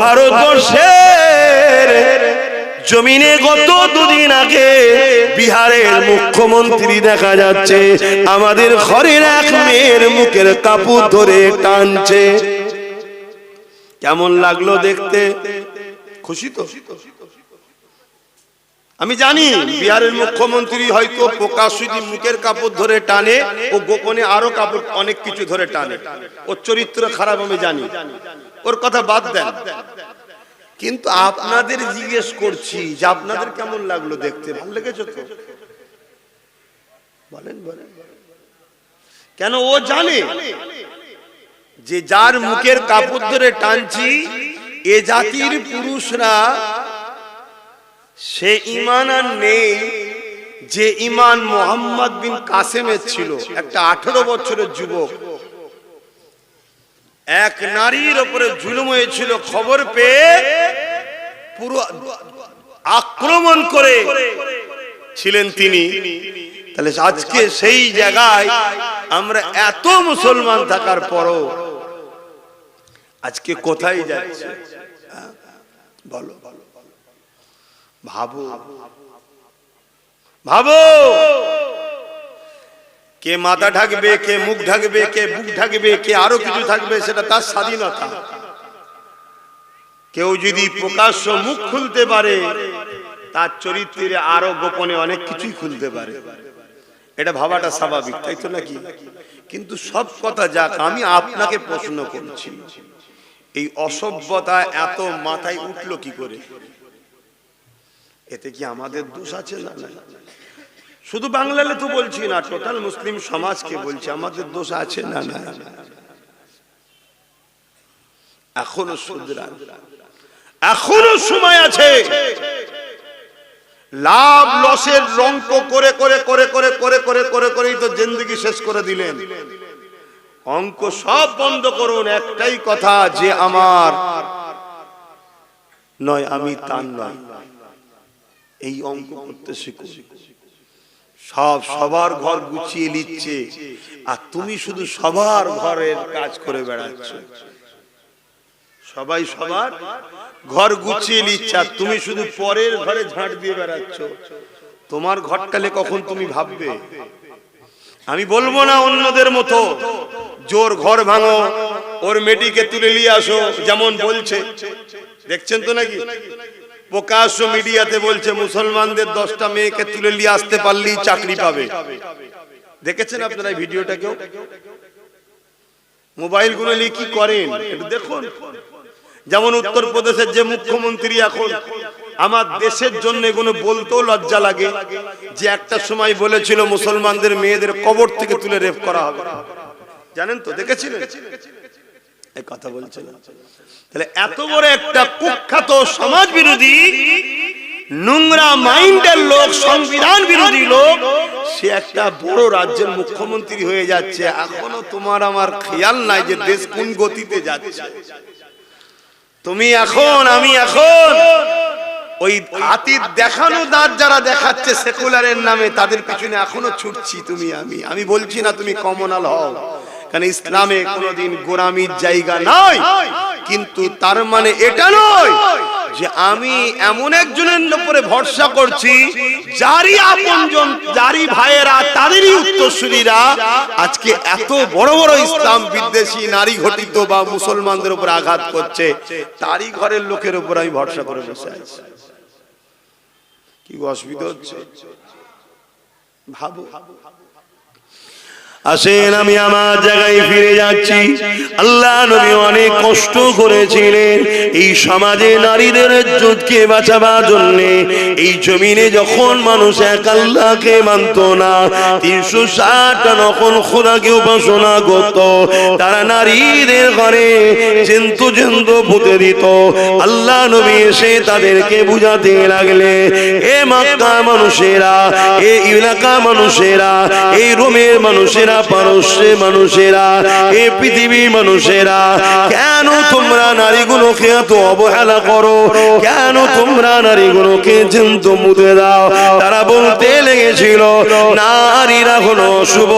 ভারতবর্ষের জমিনে গত দুদিন আগে বিহারের মুখ্যমন্ত্রী দেখা যাচ্ছে। আমাদের ঘরের এক মেয়ের মুখের কাপড় ধরে টানছে। কেমন লাগল দেখতে? খুশি তো? আমি জানি বিহারের মুখ্যমন্ত্রী হয়তো প্রকাশ্যিত মুখের কাপড় ধরে টানে ও গোপনে আরও কাপড় অনেক কিছু ধরে টানে। ওর চরিত্র খারাপ আমি জানি। ওর কথা বাদ দেন। কিন্তু আপনাদের জিজ্ঞেস করছি যে আপনাদের কেমন লাগল দেখতে? ভালো লেগেছে তো? বলেন বলেন। কেন ও জানে যে যার মুখের কাপড় ধরে টানছি, এ জাতির পুরুষরা, সে ইমান আর নেই যে ইমান মোহাম্মদ বিন কাসেমের ছিল, একটা আঠারো বছরের যুবক। এক নারীর ওপরে জুলুম হয়েছিল, খবর পেয়ে পুরো আক্রমণ করে ছিলেন তিনি। তাহলে আজকে সেই জায়গায় আমরা এত মুসলমান থাকার পরও আজকে কোথায় যাচ্ছে? বলো ভাবো। ভাবো। কে মাথা ঢাকবে, কে মুখ ঢাকবে, কে বুক ঢাকবে, কে আরও কিছু থাকবে, সেটা তার স্বাধীনতা। কেউ যদি প্রকাশ্য মুখ খুলতে পারে, তার চরিত্রে আরও গোপনে অনেক কিছুই খুলতে পারে। এটা ভাবাটা স্বাভাবিক, তাই তো নাকি? কিন্তু সব কথা যাক, আমি আপনাকে প্রশ্ন করছি, এই অসভ্যতা এত মাথায় উঠল কি করে? এতে কি আমাদের দোষ আছে না শুধু বাংলালে তো বলছি না টোটাল মুসলিম সমাজকে বলছি, আমাদের দোষ আছে না না এখনও শুধরান এখনও সময় আছে। লাভ, লসের রঙ্ক করে করে করে করে করে করে করে, করেই তো জিন্দগি শেষ করে দিলেন। অঙ্ক সব বন্ধ করুন, একটাই কথা, যে আমার নয়, আমি তার নয়। এই অঙ্ক করতে শিখো সব সবার ঘর গুছিয়ে নিচ্ছে। আর তুমি শুধু সবার ঘরের কাজ করে বেড়াচ্ছ। সবাই সবার ঘর গুছিয়ে নিচ্ছে, আর তুমি শুধু পরের ঘরে ঝাঁট দিয়ে বেড়াচ্ছ। তোমার ঘরটালে কখন তুমি ভাববে? আমি বলব না অন্যদের মতো, জোর ঘর ভাঙো, ওর মেয়েটিকে তুলে নিয়ে আসো, যেমন বলছে। দেখছেন তো নাকি? প্রকাশ্য মিডিয়াতে বলছে, মুসলমানদের দশটা মেয়েকে তুলে নিয়ে আসতে পারলেই চাকরি পাবে। দেখেছেন আপনারা ভিডিওটা কেউ মোবাইলগুলো নিয়ে কি করেন? দেখুন। যেমন উত্তরপ্রদেশের যে মুখ্যমন্ত্রী এখন, আমার দেশের জন্য এগুলো বলতেও লজ্জা লাগে যে একটা সময় বলেছিল, মুসলমানদের মেয়েদের কবর থেকে তুলে রেপ করা হবে। জানেন তো? দেখেছিলেন? কথা বলছেন তাহলে এত বড় একটা কুখ্যাত সমাজ বিরোধী নোংরা মাইন্ডের লোক সংবিধান বিরোধী লোক সে একটা বড় রাজ্যের মুখ্যমন্ত্রী হয়ে যাচ্ছে। এখনও তোমার আমার খেয়াল নাই যে দেশ কোন গতিতে যাচ্ছে। তুমি এখন আমি এখন ওই হাতির দেখানো দাঁত যারা দেখাচ্ছে সেকুলারের নামে তাদের পিছনে এখনও ছুটছি তুমি আমি। আমি বলছি না তুমি কমনাল হও। কারণ ইসলামে কোনোদিন গোরামির জায়গা নয় কিন্তু তার মানে এটা নয় যে আমি এমন একজনের উপরে ভরসা করছি যারই আপনজন যারই ভাইয়েরা তাদেরই উত্তরসূরিরা আজকে এত বড় বড় ইসলাম বিদ্বেষী নারী ঘটিত বা মুসলমানদের উপর আঘাত করছে তারই ঘরের লোকের উপর আমি ভরসা করে বসে আছি। কি অসুবিধা হচ্ছে? ভাবো। আসেন, আমি আমার জায়গায় ফিরে যাচ্ছি। আল্লাহ নবী অনেক কষ্ট করেছিলেন। এই সমাজে নারীদের ইজ্জতকে বাঁচাবার জন্য। এই জমিনে যখন মানুষ এক আল্লাহকে মানত না, তিনশো ষাটটা নখন খোদাকে উপাসনা করত। তারা নারীদের ঘরে জেন্তু জেন্তু পুঁতে দিত। আল্লাহ নবী এসে তাদেরকে বুঝাতে লাগলে এ মাক্কা মানুষেরা, এ এলাকা মানুষেরা, এই রোমের মানুষেরা মানুষেরা পারস্যে মানুষেরা, এ পৃথিবী মানুষেরা। কেন তোমরা নারীগুলোকে এত অবহেলা করো? কেন তোমরা নারীগুলোকে চিন্ত মুতে দাও? তারা বলতে লেগেছিল, নারীরা হলো শুভ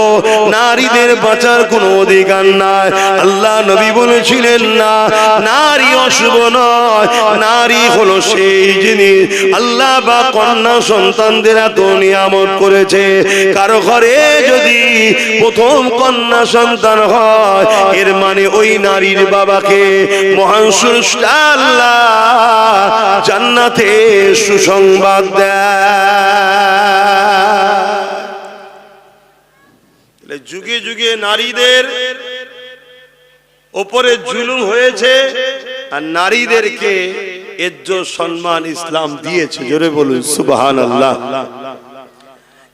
নারীদের বাঁচার কোনো অধিকার নাই। আল্লাহ নবী বলেছিলেন, না, নারী অশুভ নয়, নারী হলো সেই জিনিস। আল্লাহ বা কন্যা সন্তানদের এত নিয়ামত করেছে। কারও ঘরে যদি প্রথম কন্যা সন্তান হয়, এর মানে ওই নারীর বাবাকে মহান আল্লাহ জান্নাতে সুসংবাদ দেয়। যুগে যুগে নারীদের ওপরে জুলুম হয়েছে আর নারীদেরকে এজ্জ সম্মান ইসলাম দিয়েছে। জোরে বলুন সুবহান আল্লাহ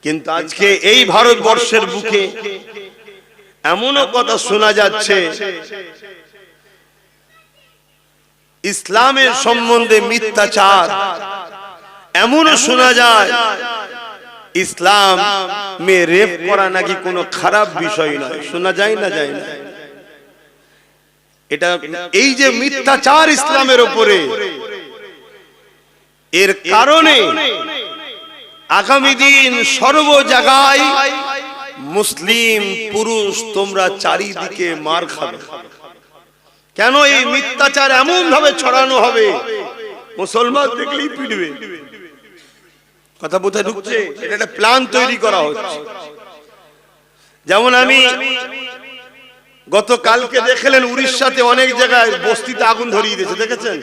কিন্তু আজকে এই ভারতবর্ষের বুকে এমনও কথা শোনা যাচ্ছে। ইসলামের সম্বন্ধে মিথ্যাচার। এমনও শোনা যায়। ইসলাম মে রেপ করা নাকি কোনো খারাপ বিষয় নয়। শোনা যায় না যায় না। এটা এই যে মিথ্যাচার ইসলামের উপরে এর কারণে আগামী দিন সর্ব জায়গায় মুসলিম পুরুষ তোমরা চারিদিকে মার খাবে। কেন এই মিথ্যাচার এমন ভাবে ছড়ানো হবে? মুসলমান দেখলেই পিটবে। কথা বোধহয় ঢুকছে? এটা একটা প্ল্যান তৈরি করা হচ্ছে। যেমন আমি গতকালকে দেখলেন উড়িষ্যাতে অনেক জায়গায় বস্তিতে আগুন ধরিয়ে দিয়েছে, দেখেছেন?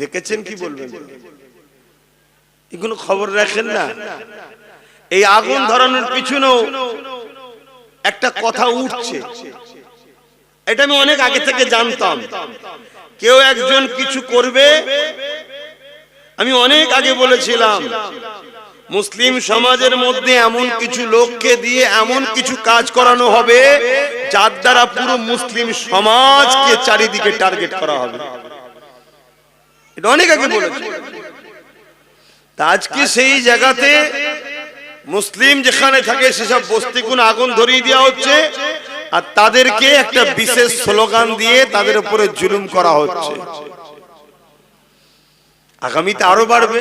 দেখেছেন কি বলবেন? এগুলো খবর রাখেন না। এই আগুন ধরানোর পিছনেও একটা কথা উঠছে। এটা আমি অনেক আগে থেকে জানতাম। কেউ একজন কিছু করবে, আমি অনেক আগে বলেছিলাম, মুসলিম সমাজের মধ্যে এমন কিছু লোককে দিয়ে এমন কিছু কাজ করানো হবে, যার দ্বারা পুরো মুসলিম সমাজকে চারিদিকে টার্গেট করা হবে। এটা অনেক আগে বলেছি। তা আজকে সেই জায়গাতে মুসলিম যেখানে থাকে সেসব বস্তিগুলো আগুন ধরিয়ে দেওয়া হচ্ছে। আর তাদেরকে একটা বিশেষ স্লোগান দিয়ে তাদের উপরে জুলুম করা হচ্ছে। আগামীতে আরও বাড়বে।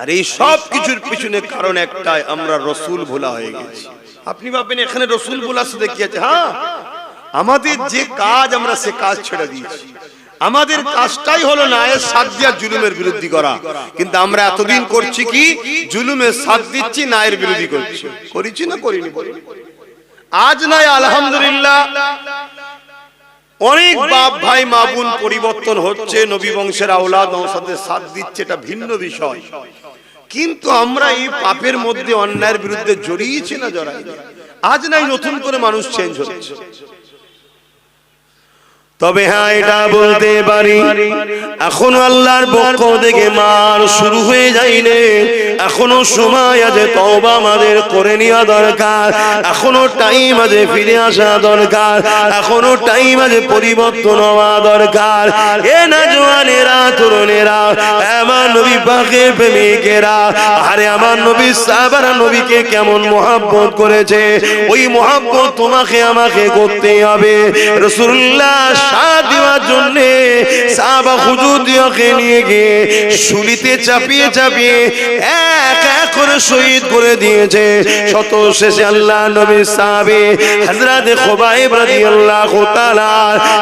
আর এই সব কিছুর পিছনে কারণ একটাই আমরা রসুল ভোলা হয়ে গেছি। আপনি ভাববেন এখানে রসুল ভোলা শুধু কি আছে হ্যাঁ। আমাদের যে কাজ আমরা সে কাজ ছেড়ে দিয়েছি। আমাদের কাজটাই হলো না নায়ের সাথ দিয়া জুলুমের বিরোধী করা। কিন্তু আমরা এতদিন করছি কি? জুলুমের সাথ দিচ্ছি নায়ের বিরোধী করছি। করেছি না করিনি আজ নাই আলহামদুলিল্লাহ। অনেক বাপ ভাই মা বোন পরিবর্তন হচ্ছে নবী বংশের আওলাদ নৌসাদের সাথ দিচ্ছে এটা ভিন্ন বিষয়। কিন্তু আমরা এই পাপের মধ্যে অন্যায়ের বিরুদ্ধে জড়িয়েছি না জড়াই আজ নাই নতুন করে মানুষ চেঞ্জ হচ্ছে। তবে হ্যাঁ এটা বলতে পারি। এখন আল্লাহর পক্ষ থেকে মার শুরু হয়ে যায়নি। এখনও সময় আছে, তওবা আমাদের করে নেওয়া দরকার। এখনও টাইম আছে, ফিরে আসা দরকার। এখনও টাইম আছে, পরিবর্তন হওয়া দরকার। এ না জোয়ানেরা, তরুণেরা, আমার নবী পাকে প্রেমিকেরা, আরে আমার নবী সাহাবারা নবীকে কেমন মোহাব্বত করেছে। ওই মোহাব্বত তোমাকে, আমাকে করতে হবে। রসুল্লাহ সাথ দেওয়ার দিয়ে সাহাবা হুজুরদিওকে নিয়ে গিয়ে শুলিতে চাপিয়ে চাপিয়ে এক এক করে শহীদ করে দিয়েছে। শত শেষে আল্লাহ নবী সাহাবে হযরত খুবাইব রাদিয়াল্লাহু তাআলা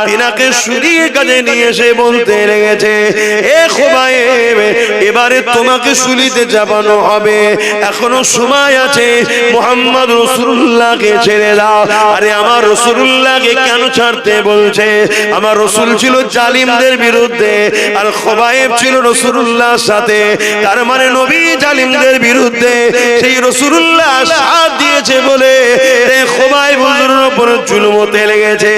তিনাকে শুলিয়ে কাজে নিয়ে এসে বলতে লেগেছে, এ খুবাইব, এবারে তোমাকে শুলিতে চাপানো হবে। এখনও সময় আছে, মোহাম্মদ রসুল্লাহকে ছেড়ে দাও। আরে আমার রসুল্লাহকে কেন ছাড়তে বলছে? আমার রসুল ছিল জালিমদের বিরুদ্ধে, আর খোবাইব ছিল রসুল্লাহর সাথে। তার মানে নবী জালিমদের বিরুদ্ধে সেই রসুল্লাহ সাথ দিয়েছে বলে খোবাইব হুজুরের উপর চুলমতে লেগেছে।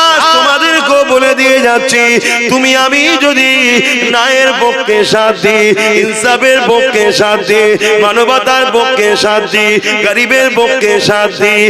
আজ তোমাদেরকেও বলে দিয়ে যাচ্ছি, তুমি আমি যদি নায়ের পক্ষে সাথ দিই, ইনসাফের পক্ষে সাথ দিই, মানবতার পক্ষে সাথ দিই, গরিবের পক্ষে সাথ দিই,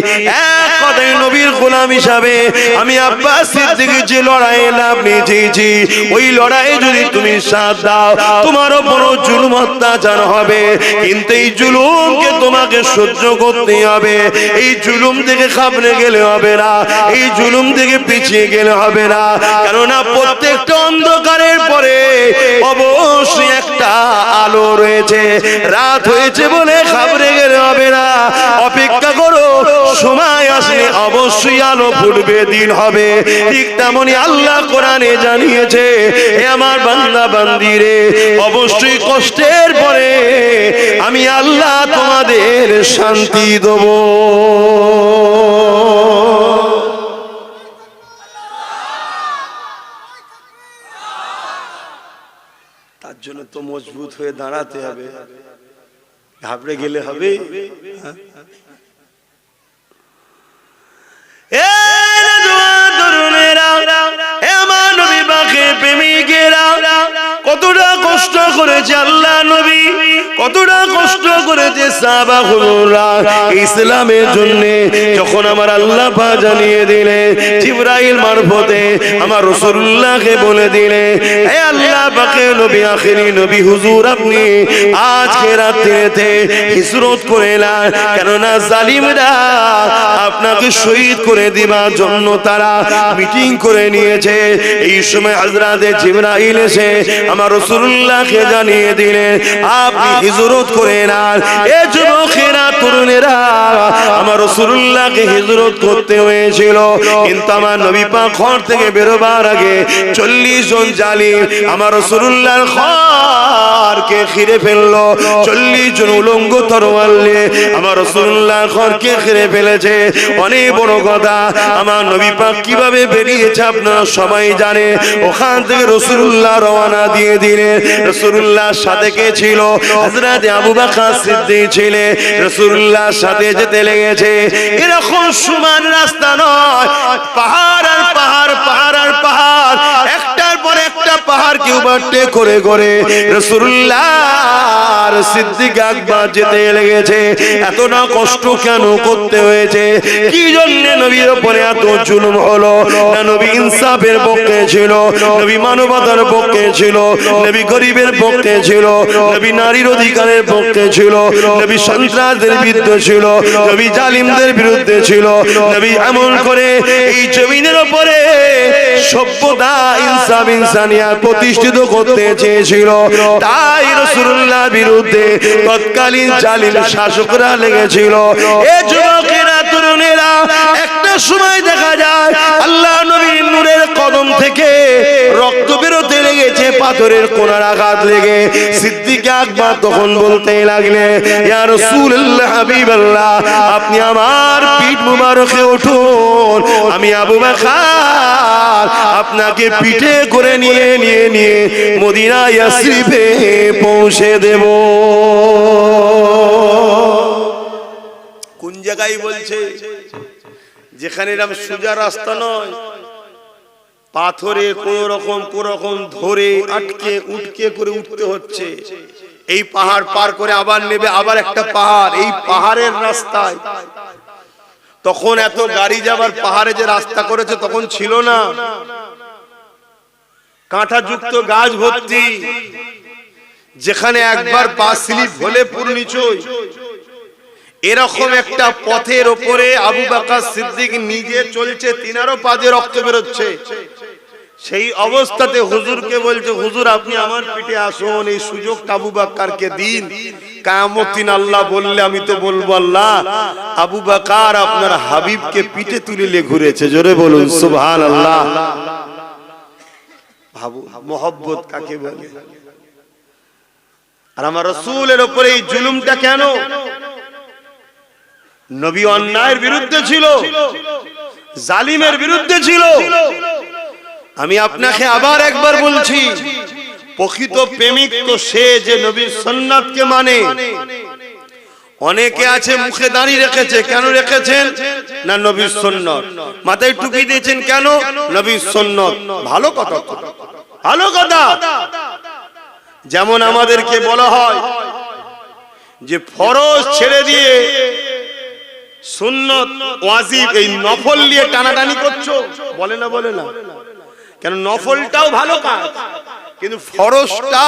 এক কথায় নবীর গোলাম হিসাবে আমি আব্বাস সিদ্দিকীর যে লড়াইয়ে লাভ নিয়েছি, ওই লড়াইয়ে যদি তুমি সাথ দাও তোমারও বড় জুলুম অত্যাচার হবে। কিন্তু এই জুলুমকে তোমাকে সহ্য করতে হবে। এই জুলুম থেকে খাবলে গেলে হবে না। এই জুলুম থেকে পিছিয়ে গেলে হবে না। কেননা প্রত্যেকটা অন্ধকারের পরে অবশ্যই একটা আলো রয়েছে। রাত হয়েছে বলে খাবরে গেলে হবে না। অপেক্ষা করো, সময় আসলে অবশ্যই আলো ফুটবে, দিন হবে। ঠিক তেমনই আল্লাহ কোরআনে জানিয়েছে আমার বান্দা, বান্দিরে, অবশ্যই কষ্টের পরে আল্লাহ তোমাদের শান্তি দেবো। তার জন্য তো মজবুত হয়ে দাঁড়াতে হবে। ঘাবড়ে গেলে হবে। হ্যাঁ? এ পাকের প্রেমিকেরা, কতটা কষ্ট করেছে আল্লাহ নবী কতটা কষ্ট করেছে সাহাবা হুজুররা ইসলামের জন্য। যখন আমার আল্লাহ পা জানিয়ে দিলে জিবরাইল মারফতে আমার রাসূলুল্লাহকে বলে দিলে হে আল্লাহ পাকে নবী আখেরি নবী হুজুর আপনি আজকে রাত্রিতে হিজরত করে এলেন। কেননা জালিমরা আপনাকে শহীদ করে দিবার জন্য তারা মিটিং করে নিয়েছে। এই হযরতে জিবরাইল এসে আমার রাসূলুল্লাহকে জানিয়ে দিলেন, আপনি হিজরত করে নেন। এ যুবকেরা, তরুণেরা, আমার রাসূলুল্লাহকে হিজরত করতে হয়েছিল। কিন্তু আমার নবী পাক ঘর থেকে বেরোবার আগে চল্লিশ জন জালিম আমার রাসূলুল্লাহর ঘরকে ঘিরে ফেলল। চল্লিশ জন উলঙ্গ তরোয়াল নিয়ে আমার রাসূলুল্লাহর ঘরকে ঘিরে ফেলেছে। অনেক বড় কথা, আমার নবী পাক কীভাবে বেরিয়েছে আপনারা সবাই জানে। ওখান থেকে রসুল্লাহ রওনা দিয়ে দিলেন রসুল্লাহ সাথে কে ছিল? হযরত আবু বকর সিদ্দিক ছিলেন রসুল্লাহ সাথে যেতে লেগেছে। এরকম সুমান রাস্তা নয়। পাহাড় আর পাহাড় পাহাড় আর পাহাড়। পর একটা পাহাড় কেউ বাটে করে করে রসুল্লাহ সিদ্দিক আকবর যেতে লেগেছে। এতটা কষ্ট কেন করতে হয়েছে? কি জন্য নবীর উপরে এত জুলুম হলো? না নবী ইনসাফের পক্ষে ছিল, নবী মানবতার পক্ষে ছিল, নবী গরিবের পক্ষে ছিল, নবী নারীর অধিকারের পক্ষে ছিল, নবী বিরুদ্ধে ছিল, নবী জালিমদের বিরুদ্ধে ছিল, নবী এমন করে এই জমিনের উপরে সভ্যতা, ইনসাফ ইনসানিয়া প্রতিষ্ঠিত করতে চেয়েছিল। তাই রসুল্লাহ বিরুদ্ধে তৎকালীন জালিম শাসকরা লেগেছিল। এ যুবকেরা তরুণেরা পাথরের কোনার আঘাত লেগে সিদ্দিক আকবর তখন বলতে লাগলে, ইয়া রাসূলুল্লাহ, হাবিবাল্লাহ, আপনি আমার পিঠ মুবারকে উঠুন, আমি আবু বকর আপনাকে পিঠে করে নিয়ে নিয়ে নিয়ে মদিনা ইয়াসরিফে পৌঁছে দেব। কোন জায়গায় বলছে? যেখানে এরকম সোজা রাস্তা নয়। পাথরে কোন রকম কোন রকম ধরে আটকে উঠকে করে উঠতে হচ্ছে। এই পাহাড় পার করে আবার নেবে আবার একটা পাহাড়। এই পাহাড়ের রাস্তায়। তখন এত গাড়ি যাবার পাহাড়ে যে রাস্তা করেছে তখন ছিল না। কাঁটা যুক্ত গাছ ভর্তি। যেখানে একবার পা স্লিপ হলে পূর্ণিচই এরকম একটা পথের ওপরে আবু বাকার সিদ্দিক নিজে চলছে, তিনারও পাদে রক্ত বেরোচ্ছে। সেই অবস্থাতে হুজুরকে বলছে, হুজুর, আপনি আমার পিঠে আসুন, এই সুযোগ আবু বাক্কারকে দিন। কায়ামতিন আল্লাহ বললে আমি তো বলব আল্লাহ। আবু বাকার আপনার হাবিবকে পিঠে তুলিলে ঘুরেছে, জোরে বলুন সুবহান আল্লাহ ভাবু, মোহব্বত কাকে বলে? আর আমার রসুলের ওপরে এই জুলুমটা কেন? নবী অন্যায়ের বিরুদ্ধে ছিল, জালিমের বিরুদ্ধে ছিল। আমি আপনাকে আবার একবার বলছি, প্রকৃত প্রেমিক তো সে যে নবীর সন্ন্যাতকে মানে। অনেকে আছে মুখে দাঁড়িয়ে রেখেছে, কেন রেখেছেন? না, নবীর সন্ন্যত। মাথায় টুপি দিয়েছেন, কেন? নবীর সন্ন্যত। ভালো কথা ভালো কথা। যেমন আমাদেরকে বলা হয় যে ফরজ ছেড়ে দিয়ে সুন্নত, ওয়াজিব, এই নফল নিয়ে টানাটানি করছ? বলে না বলে না। কেন নফলটাও ভালো কাজ, কিন্তু ফরজটা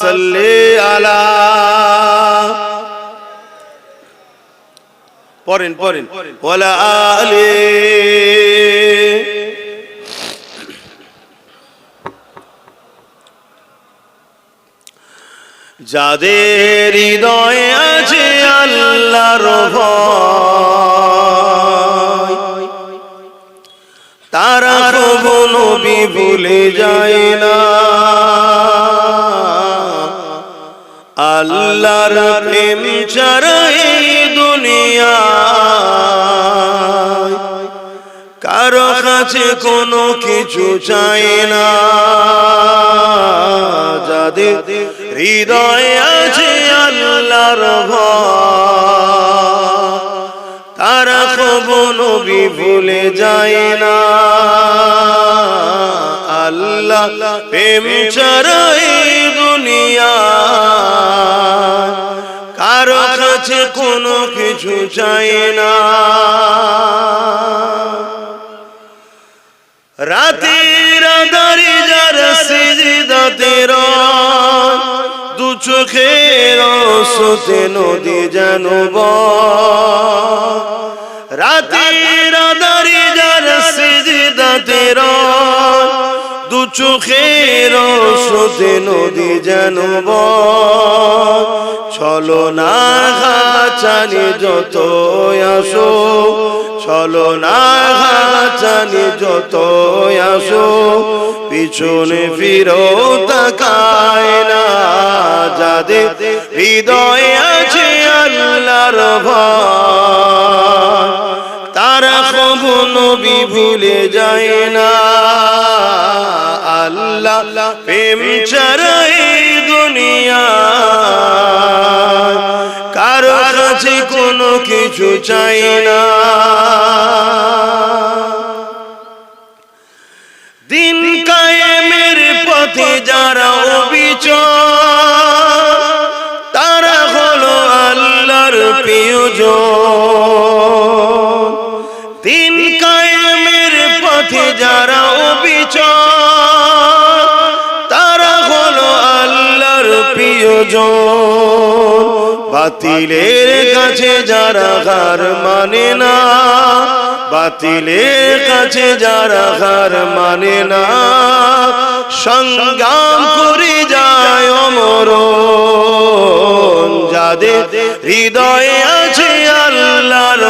সাল্লি আলা। পড়েন পড়েন। ওয়ালা আলি। যাদের হৃদয়ে আছে আল্লাহর ভয়, তারা নবী ভুলে যায় না। আল্লাহর প্রেম ছাড়া এই দুনিয়া কারও কাছে কোনো কিছু চাই না। যাদের হৃদয়ে আছে আল্লাহর ভয় তারা কবু নবী ভুলে যায় না। আল্লাহ প্রেম ছাড়া কোনো কিছু চাই না। রাতের আধারে যারা সিজদাতে দু চোখের সুতে নদী জানব রাতের আধারে যারা সিজদাতে রয় চোখের সুতে নদী যেন চলো না চানি যত আসো চলো না জানি যত আসো, পিছনে ফিরো তাকায় না যাদের হৃদয়ে আছে আল্লাহর ভয়। তারা কবু নবী ভুলে যায় না। প্রেম ছাড়াই দুনিয়া। কারও কাছে কোনো কিছু চাই না। দিন কায়েমের পথে যারা অবিচল, তারা হলো আল্লাহর প্রিয়জন। প্রিয়জন। বাতিলের কাছে যারা হার মানে না, বাতিলের কাছে যারা হার মানে না। সংগ্রাম করে যায় অমর যাদের হৃদয়ে আছে আল্লাহর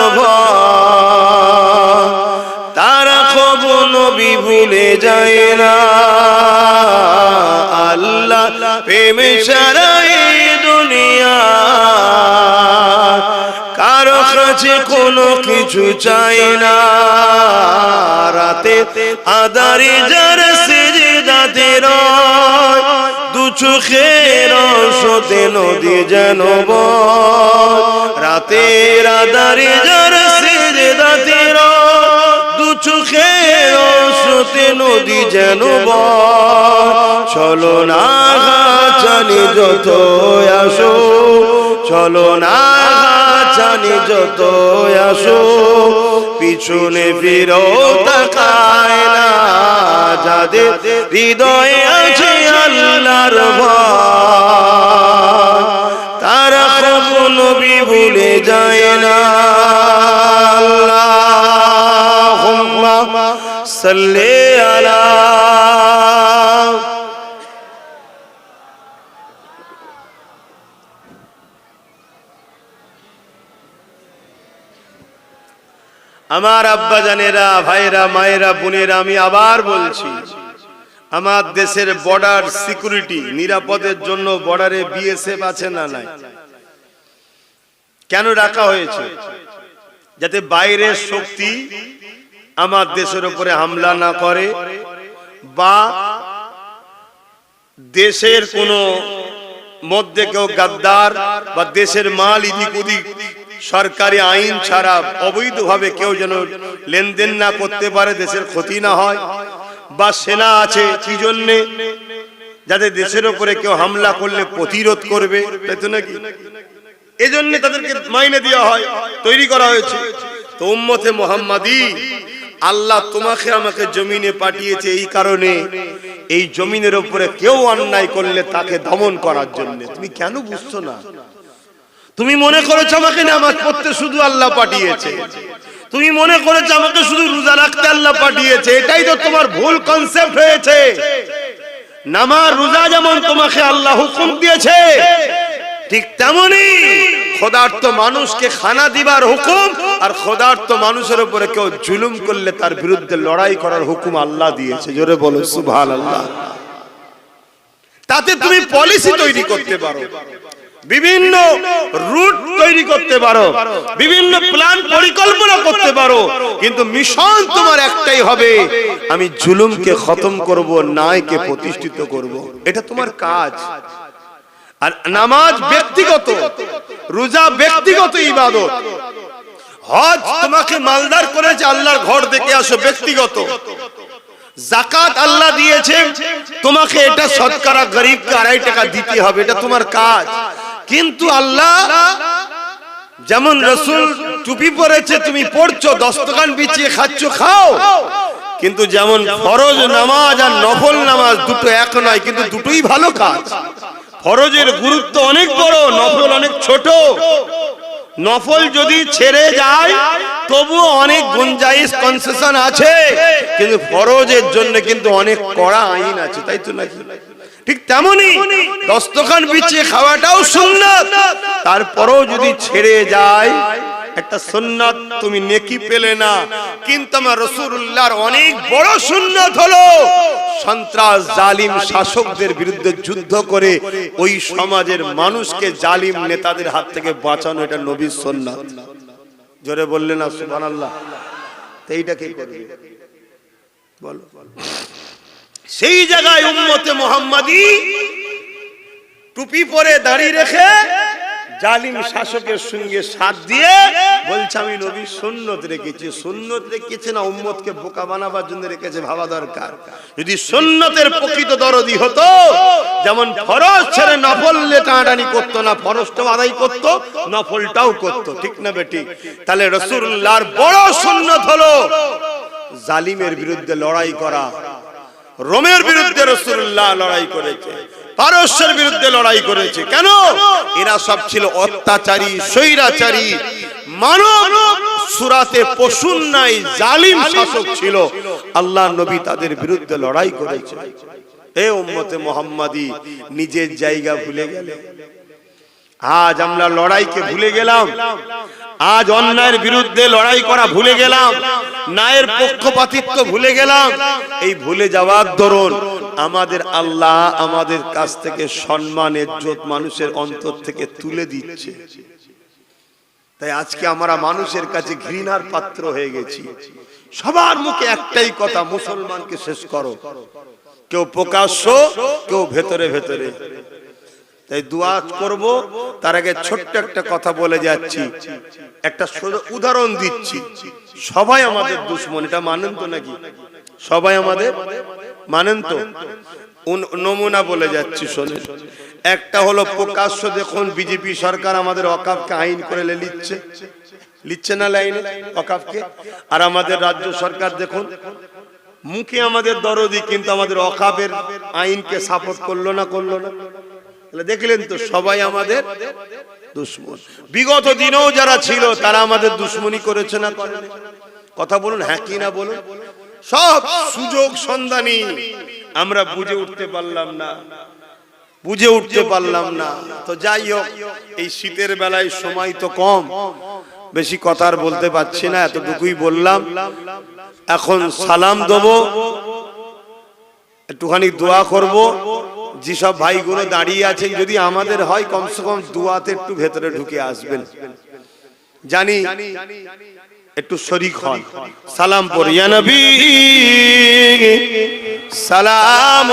তারা কবু নবী ভুলে যায় না। আল্লাহ প্রেমে সারাই কাছে কোনো কিছু চাই না। রাতে আদারি যার সেজদাতে রয় দু চোখের সতে নদী যেন রাতের আদারি যার সেজদাতে রয় দু চোখের সতে নদী যেন চলো না জানি যত আসো, চলো না জানি যত আসো পিছনে ফিরো, তাকায় না। যাদের হৃদয়ে আছে আল্লাহর ভয়, তারা নবী ভুলে যায় না। আল্লাহুম্মা সাল্লি আলা আমার আব্বা জানেরা, ভাইরা, মায়েরা, বোনেরা, আমি আবার বলছি, আমার দেশের বর্ডার সিকিউরিটি নিরাপদের জন্য বর্ডারে বিএসএফ আছে না নাই? কেন রাখা হয়েছে? যাতে বাইরের শক্তি আমার দেশের উপরে হামলা না করে বা দেশের কোনো মধ্যে কেউ গাদ্দার বা দেশের মাল ইদিক উদিক সরকারি আইন ছাড়া অবৈধভাবে কেউ যেন লেনদেন না করতে পারে, দেশের ক্ষতি না হয়, বা সেনা আছে, কি জন্যে? যাতে দেশের উপরে কেউ হামলা করলে প্রতিরোধ করবে, তাই তো নাকি? এজন্য তাদেরকে মাইনে দেওয়া হয়, তৈরি করা হয়েছে। তো উম্মতে মোহাম্মদী, আল্লাহ তোমাকে আমাকে জমিনে পাঠিয়েছে এই কারণে, এই জমিনের উপরে কেউ অন্যায় করলে তাকে দমন করার জন্য। তুমি কেন বুঝছ না? তুমি মনে করেছ আমাকে নামাজ পড়তে শুধু আল্লাহ পাঠিয়েছে? তুমি মনে করেছ আমাকে শুধু রোজা রাখতে আল্লাহ পাঠিয়েছে? এটাই তো তোমার ভুল কনসেপ্ট হয়েছে। নামাজ, রোজা যেমন তোমাকে আল্লাহ হুকুম দিয়েছে, ঠিক তেমনি খোদার্থ মানুষকে খানা দিবার হুকুম আর খোদার্থ মানুষের উপরে কেউ জুলুম করলে তার বিরুদ্ধে লড়াই করার হুকুম আল্লাহ দিয়েছে। জোরে বলো সুভাল আল্লাহ তাতে তুমি পলিসি তৈরি করতে পারো। বিভিন্ন রুট তৈরি করতে পারো, বিভিন্ন প্ল্যান পরিকল্পনা করতে পারো, কিন্তু মিশন তোমার একটাই হবে, আমি জুলুমকে খতম করব নাইকে প্রতিষ্ঠিত করব। এটা তোমার কাজ। আর নামাজ ব্যক্তিগত, রোজা ব্যক্তিগত ইবাদত। হজ তোমাকে মালদার করেছে, আল্লাহর ঘর দেখে আসো, ব্যক্তিগত। জাকাত আল্লাহ দিয়েছে, তোমাকে এটা শতকরা গরিবকে আড়াই টাকা দিতে হবে, এটা তোমার কাজ। কিন্তু আল্লাহ, যেমন রসুল টুপি পরেছে, তুমি পড়ছো দস্তকান বিছিয়ে খাচ্ছ, খাও। কিন্তু যেমন ফরজ নামাজ আর নফল নামাজ দুটো এক নয়, কিন্তু দুটোই ভালো কাজ। ফরজের গুরুত্ব অনেক বড়, নফল অনেক ছোট। নফল যদি ছেড়ে যায় তবু অনেক গুঞ্জাইশ, কনসেশন আছে। কিন্তু ফরজের জন্য কিন্তু অনেক কড়া আইন আছে, তাই তো নাকি? ঠিক তেমনি দস্তখান বিছিয়ে খাওয়াটাও সুন্নাত। তারপরেও যদি ছেড়ে যায় একটা সুন্নাত তুমি নেকি পেলে না। কিন্তু আমার রসুল্লাহর অনেক বড় সুন্নাত হলো সন্ত্রাস জালিম শাসকদের বিরুদ্ধে যুদ্ধ করে ওই সমাজের মানুষকে জালিম নেতাদের হাত থেকে বাঁচানো এটা নবীর সুন্নাত। জোরে বললে না সুবহানাল্লাহ। তো এইটা কে করবে? বলো। সেই জায়গায় উম্মতে মোহাম্মদী টুপি পরে দাঁড়িয়ে রেখে জালিম শাসকের সঙ্গে সাথ দিয়ে বলছে, আমি নবী সুন্নত রেখেছি। সুন্নত রেখেছে না, উম্মতকে বোকা বানাবার জন্য রেখেছে, ভাবা দরকার। যদি সুন্নতের প্রকৃত দরদি হতো, যেমন ফরজ ছেড়ে নফল টানাটানি করতো না, ফরজটাও আদায় করতো, নফলটাও করতো, ঠিক না বেটি? তাহলে রসুল্লাহর বড় সুন্নত হলো জালিমের বিরুদ্ধে লড়াই করা। রোমের বিরুদ্ধে রসুল্লাহ লড়াই করেছে। পারস্যের বিরুদ্ধে লড়াই করেছে। কেন? এরা সব ছিল অত্যাচারী স্বৈরাচারী। মানব সুরাতে পশুর নাই জালিম শাসক ছিল। আল্লাহ নবী তাদের বিরুদ্ধে লড়াই করেছে। এ উম্মতে মোহাম্মদী নিজের জায়গা ভুলে গেলে। আজ আমরা লড়াইকে ভুলে গেলাম। আজ অন্যায়ের বিরুদ্ধে লড়াই করা ভুলে গেলাম, ন্যায়ের পক্ষপাতিত্ব ভুলে গেলাম। এই ভুলে যাওয়ার দরুন আমাদের আল্লাহ আমাদের কাছ থেকে সম্মান, ইজ্জত মানুষের অন্তর থেকে তুলে দিচ্ছে। তাই আজকে আমরা মানুষের কাছে ঘৃণার পাত্র হয়ে গেছি। সবার মুখে একটাই কথা, মুসলমানকে শেষ করো। কেউ প্রকাশ্য, কেউ ভেতরে ভেতরে। তাই দোয়া করব, তার আগে ছোট্ট একটা কথা বলে যাচ্ছি। একটা উদাহরণ দিচ্ছি। সবাই আমাদের দুশ্মন, এটা মানেন তো নাকি? সবাই আমাদের মানেন তো? নমুনা বলে যাচ্ছি, শোনেন। একটা হলো প্রকাশ্য দেখুন, বিজেপি সরকার আমাদের অকাপকে আইন করে লিচ্ছে লিচ্ছে না লাইনে অকাপকে আর আমাদের রাজ্য সরকার দেখুন, মুখে আমাদের দরদি কিন্তু আমাদের অকাবের আইনকে সাপোর্ট করল না করল না। তাহলে দেখলেন তো সবাই আমাদের দুশ্মন। বিগত দিনেও যারা ছিল তারা আমাদের দুশ্মনী করেছে না কথা বলুন হ্যাঁ কি না বলুন? সব সুযোগ সন্ধানী। আমরা বুঝে উঠতে পারলাম না। বুঝে উঠতে পারলাম না। তো যাই হোক এই শীতের বেলায় সময় তো কম। বেশি কথা আর বলতে পারছি না এতটুকুই বললাম। এখন সালাম দেব। একটুখানি দোয়া করব। যেসব ভাইগুলো দাঁড়িয়ে আছেন, যদি আমাদের হয়, কমসে কম দোয়াতে একটু ভেতরে ঢুকে আসবেন। জানি একটু শরিক হন। সালাম নবী, সালাম।